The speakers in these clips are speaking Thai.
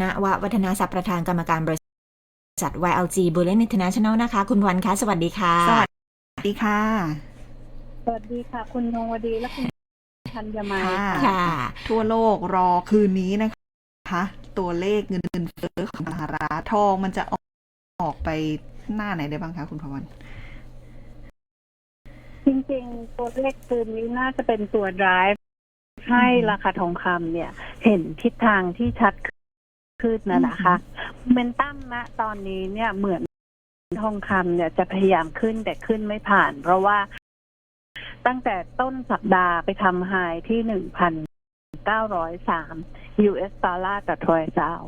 ณววัฒนาสัพประธานกรรมการบริษัท YLG Bullion International นะคะ คุณวันคะ สวัสดีค่ะ สวัสดีค่ะ สวัสดีค่ะ คุณนงวดีและคุณธัญมาค่ะค่ะ ทั่วโลกรอคืนนี้นะคะ ตัวเลขเงินเงินเฟ้อของสหรัฐทองมันจะออกออกไปหน้าไหนได้บ้างคะคุณพวันจริงๆ ตัวเลขคืนนี้น่าจะเป็นตัว drive ให้ราคาทองคำเนี่ย เห็นทิศทางที่ชัด ขึ้นนะนะคะเมนตัมนะตอนนี้เนี่ยเหมือนทองคำเนี่ยจะพยายามขึ้นแต่ขึ้นไม่ผ่าน เพราะว่าตั้งแต่ต้นสัปดาห์ไปทำไฮที่หนึ่งพันเก้าร้อยสาม US ดอลลาร์ต่อทรอยซาว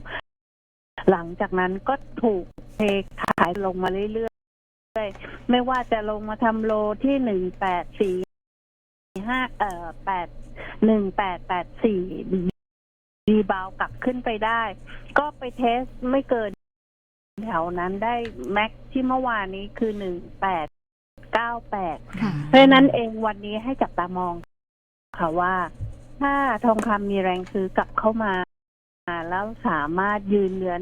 หลังจากนั้นก็ถูกเทขายลงมาเรื่อยๆ ไม่ว่าจะลงมาทำโลที่หนึ่งแปดสี่ห้าเอ่อแปดหนึ่งแปดแปดสี่ดีบาวกลับ ขึ้นไปได้ ก็ไปเทสไม่เกิน แถวนั้นได้แม็กที่เมื่อวานนี้คือหนึ่งแปดเก้าแปดค่ะ เพราะฉะนั้นเองวันนี้ให้จับตามอง ค่ะว่า ถ้าทองคำมีแรงซื้อกลับเข้ามา แล้วสามารถยืนเหนือ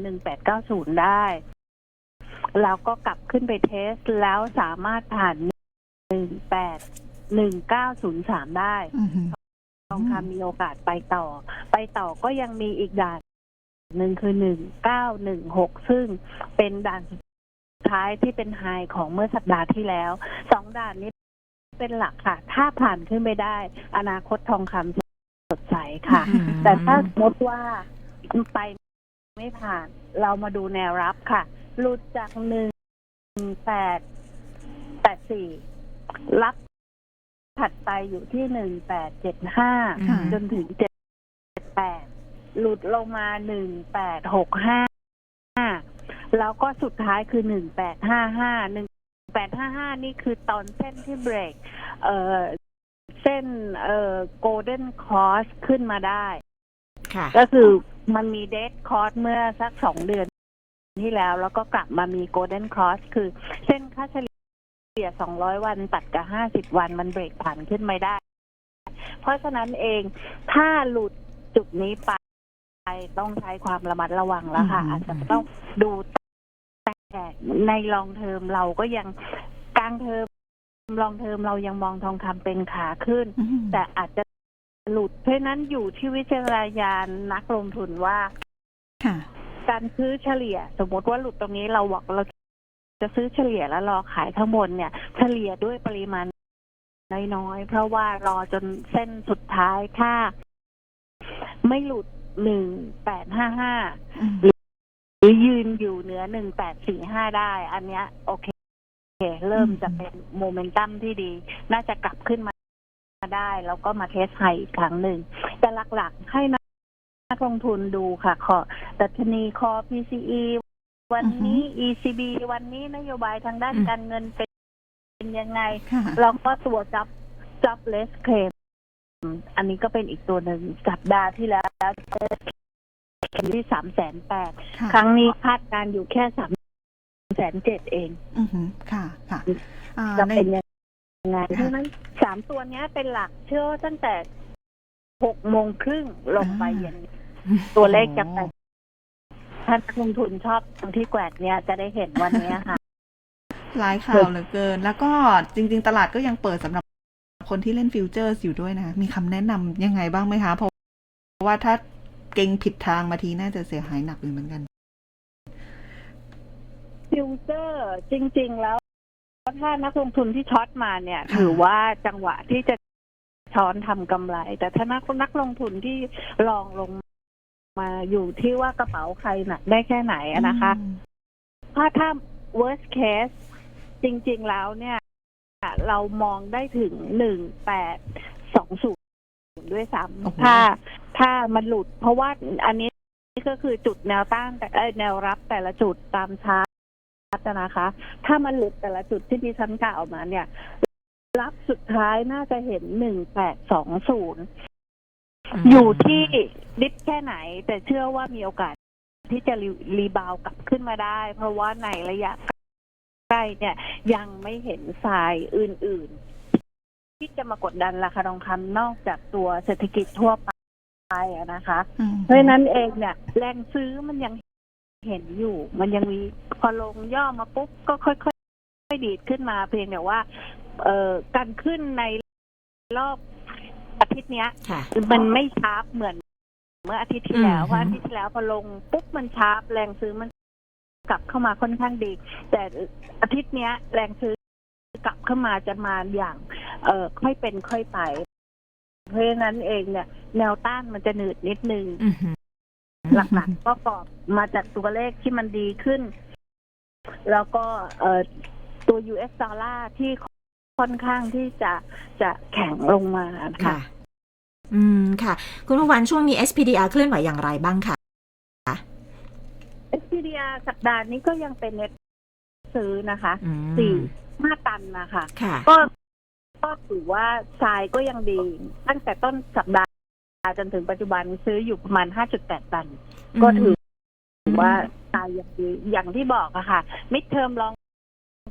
1890ได้ แล้วก็กลับขึ้นไปเทสแล้วสามารถผ่าน18 1903ได้อือหือ ทองคำมีโอกาสไปต่อ ไปต่อก็ยังมีอีกด่านหนึ่งคือ1916ซึ่งเป็นด่านสุดท้ายที่เป็นไฮของเมื่อสัปดาห์ที่แล้วสองด่านนี้เป็นหลักค่ะ ถ้าผ่านขึ้นไปได้ อนาคตทองคำจะสดใสค่ะ อืม แต่ถ้าสมมติว่าไปไม่ผ่าน เรามาดูแนวรับค่ะ หลุดจากหนึ่งแปดแปดสี่รับ ถัดไปอยู่ที่หนึ่งแปดเจ็ดห้าค่ะ จนถึงเจ็ดแปดหลุดลงมาหนึ่งแปดหกห้าแล้วก็สุดท้ายคือหนึ่งแปดห้าห้าหนึ่งแปดห้าห้านี่คือตอนเส้นที่เบรก เอ่อเส้นเอ่อโกลเด้นคอสขึ้นมาได้ ค่ะ ก็คือมันมีเด d คอร์สเมื่อสักสองเดือนที่แล้ว แล้วก็กลับมามีโกลเด้นคอร์สคือเส้นค่าเฉ ลี่ย200 วันตัดกับ 50 วันมันเบรกผ่านขึ้นไม่ได้ เพราะฉะนั้นเองถ้าหลุดจุดนี้ไปต้องใช้ความระมัดระวังแล้วค่ะอืมอาจจะต้องดูแต่ในลองเทอมเราก็ยังกลางเทอมลองเทอมเรายังมองทองคำเป็นขาขึ้นอือหือแต่อาจจะหลุดเพราะฉะนั้นอยู่ที่วิจารณญาณนักลงทุนว่าค่ะการซื้อเฉลี่ย สมมติว่าหลุดตรงนี้เราบอกเรา จะซื้อเฉลี่ยแล้วรอขายข้างบนเนี่ย เฉลี่ยด้วยปริมาณน้อยๆ เพราะว่ารอจนเส้นสุดท้ายถ้าไม่หลุดหนึ่งแปดห้าห้าอืมหรือยืนอยู่เหนือหนึ่งแปดสี่ห้าได้ อันเนี้ย โอเค เริ่มจะเป็นโมเมนตัมที่ดี น่าจะกลับขึ้นมาได้ แล้วก็มาเทสไฮอีกครั้งหนึ่ง แต่หลักๆให้นักลงทุนดูค่ะ ขอดัชนีคอ PCE วันนี้ ECB วันนี้นโยบายทางด้านอืมการเงินเป็นเป็นยังไงค่ะแล้วก็ตัวจับ jobless claim อันนี้ก็เป็นอีกตัวหนึ่งสัปดาห์ที่แล้วที่สามแสนแปดค่ะครั้งนี้คาดการณ์อยู่แค่สามแสนเจ็ดเองอือหือค่ะ ค่ะอ่าจะในเป็นยังไงค่ะเพราะฉะนั้นสามตัวเนี้ยเป็นหลักเชื่อว่าตั้งแต่หกโมงครึ่งลงไปเย็น ตัวเลขจะไป ถ้านักลงทุนชอบตรงที่แกวดเนี้ยจะได้เห็นวันเนี้ยค่ะ หลายข่าวเหลือเกิน แล้วก็จริง ๆ ตลาดก็ยังเปิดสำหรับคนที่เล่นฟิวเจอร์สอยู่ด้วยนะคะมีคำแนะนำยังไงบ้างไหมคะ เพราะว่าถ้าเก่งผิดทางมาทีน่าจะเสียหายหนักอยู่เหมือนกัน ฟิวเจอร์จริง ๆ แล้วถ้านักลงทุนที่ช็อตมาเนี่ย ค่ะ ถือว่าจังหวะที่จะช้อนทำกำไร แต่ถ้านักนักลงทุนที่ลองลง มาอยู่ที่ว่ากระเป๋าใครหนักได้แค่ไหนอะนะคะอืมถ้าถ้า worst case จริง ๆ แล้วเนี่ย เรามองได้ถึงหนึ่งแปดสองศูนย์ด้วยโอ้โหซ้ำถ้าถ้ามันหลุด เพราะว่าอันนี้ก็คือจุดแนวต้านแต่เอ้ยแนวรับแต่ละจุดตามชาร์ตนะคะ ถ้ามันหลุดแต่ละจุดที่ดิฉันกล่าวมาเนี่ย รับสุดท้ายน่าจะเห็นหนึ่งแปดสองศูนย์ อยู่ที่ดิฟแค่ไหน แต่เชื่อว่ามีโอกาสที่จะรีรีบาวกลับขึ้นมาได้ เพราะว่าในระยะใกล้เนี่ยยังไม่เห็นทรายอื่น ๆ ที่จะมากดดันราคาทองคำนอกจากตัวเศรษฐกิจทั่วไปอะนะคะอืมเพราะฉะนั้นเองเนี่ย แรงซื้อมันยังเห็นอยู่ มันยังมีพอลงย่อมาปุ๊บก็ค่อยๆดีดขึ้นมาเพียงแต่ว่า เอ่อการขึ้นในรอบอา ทิตย์เนี้ยค่ะมันไม่ชาร์ปเหมือน เมื่ออาทิตย์ที่แล้วอืมเพราะอาทิตย์ที่แล้วพอลงปุ๊บมันชาร์ปแรงซื้อมันกลับเข้ามาค่อนข้างดี แต่อาทิตย์เนี้ย แรงซื้อกลับเข้ามาจะมาอย่าง เอ่อค่อยเป็นค่อยไป เพราะฉะนั้นเองเนี่ย แนวต้านมันจะหนืดนิดนึงอือหือหลักๆก็กอบมาจากตัวเลขที่มันดีขึ้น แล้วก็เอ่อตัว US ดอลลาร์ที่ค่อนข้างที่จะจะแข็งลงมานะคะค่ะ อืมค่ะ คุณพวันช่วงนี้ SPDR เคลื่อนไหวอย่างไรบ้างคะ SPDR สัปดาห์นี้ก็ยังเป็นเน็ตซื้อนะคะอืม สี่ห้าตันนะคะค่ะ ก็ก็ถือว่าทรายก็ยังดี ตั้งแต่ต้นสัปดาห์จนถึงปัจจุบันซื้ออยู่ประมาณ 5.8 ตัน ก็ถือว่าทรายยังดีอย่างที่บอกอะค่ะมิดเทอมลอง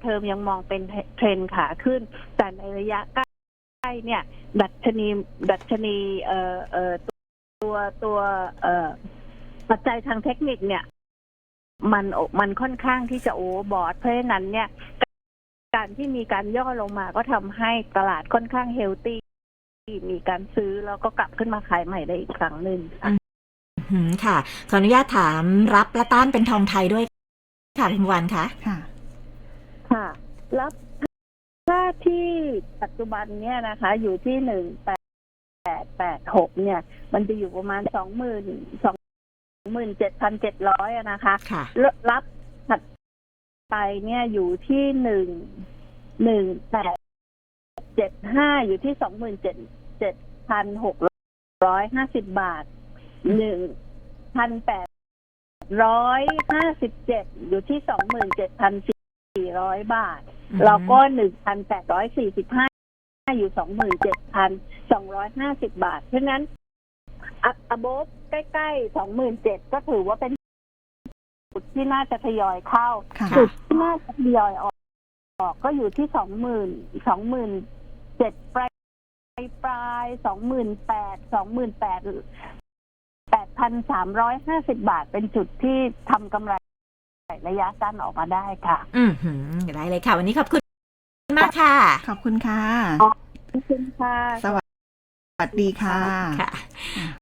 เทอมยังมองเป็นเทรนด์ขาขึ้น แต่ในระยะใกล้ เนี่ยดัชนีดัชนีเอ่อเอ่อตัวตัวเอ่อปัจจัยทางเทคนิคเนี่ย มันมันค่อนข้างที่จะโอเวอร์บอทเพราะฉะนั้นเนี่ย การที่มีการย่อลงมาก็ทำให้ตลาดค่อนข้างเฮลตี้มีการซื้อแล้วก็กลับขึ้นมาขายใหม่ได้อีกครั้งหนึ่งค่ะอืมค่ะขออนุญาตถามรับและต้านเป็นทองไทยด้วยค่ะคุณวันคะค่ะ ค่ะแล้วถ้า ที่ปัจจุบันเนี่ยนะคะ อยู่ที่หนึ่งแปดแปดหกเนี่ย มันจะอยู่ประมาณสองหมื่นสองหมื่นเจ็ดพันเจ็ดร้อยนะคะค่ะรับถัดไปเนี่ยอยู่ที่หนึ่งหนึ่งแปดเจ็ดห้าอยู่ที่สองหมื่นเจ็ดเจ็ดพันหกร้อยห้าสิบบาทหนึ่งพันแปดร้อยห้าสิบเจ็ดอยู่ที่สองหมื่นเจ็ดพันสี่ร้อยบาทอืม แล้วก็หนึ่งพันแปดร้อยสี่สิบห้าอยู่สองหมื่นเจ็ดพันสองร้อยห้าสิบบาท เพราะฉะนั้นอัพอบฟใกล้ๆสองหมื่นเจ็ดก็ถือว่าเป็นจุดที่น่าจะทยอยเข้าค่ะจุดที่น่าจะทยอยออกออกก็อยู่ที่สองหมื่นสองหมื่นเจ็ดปลายปลายสองหมื่นแปดสองหมื่นแปดแปดพันสามร้อยห้าสิบบาทเป็นจุดที่ทำกำไร ระยะสั้นออกมาได้ค่ะอืมหืมได้เลยค่ะ วันนี้ขอบคุณมากค่ะ ขอบคุณค่ะขอบคุณค่ะ สวัสดีค่ะค่ะ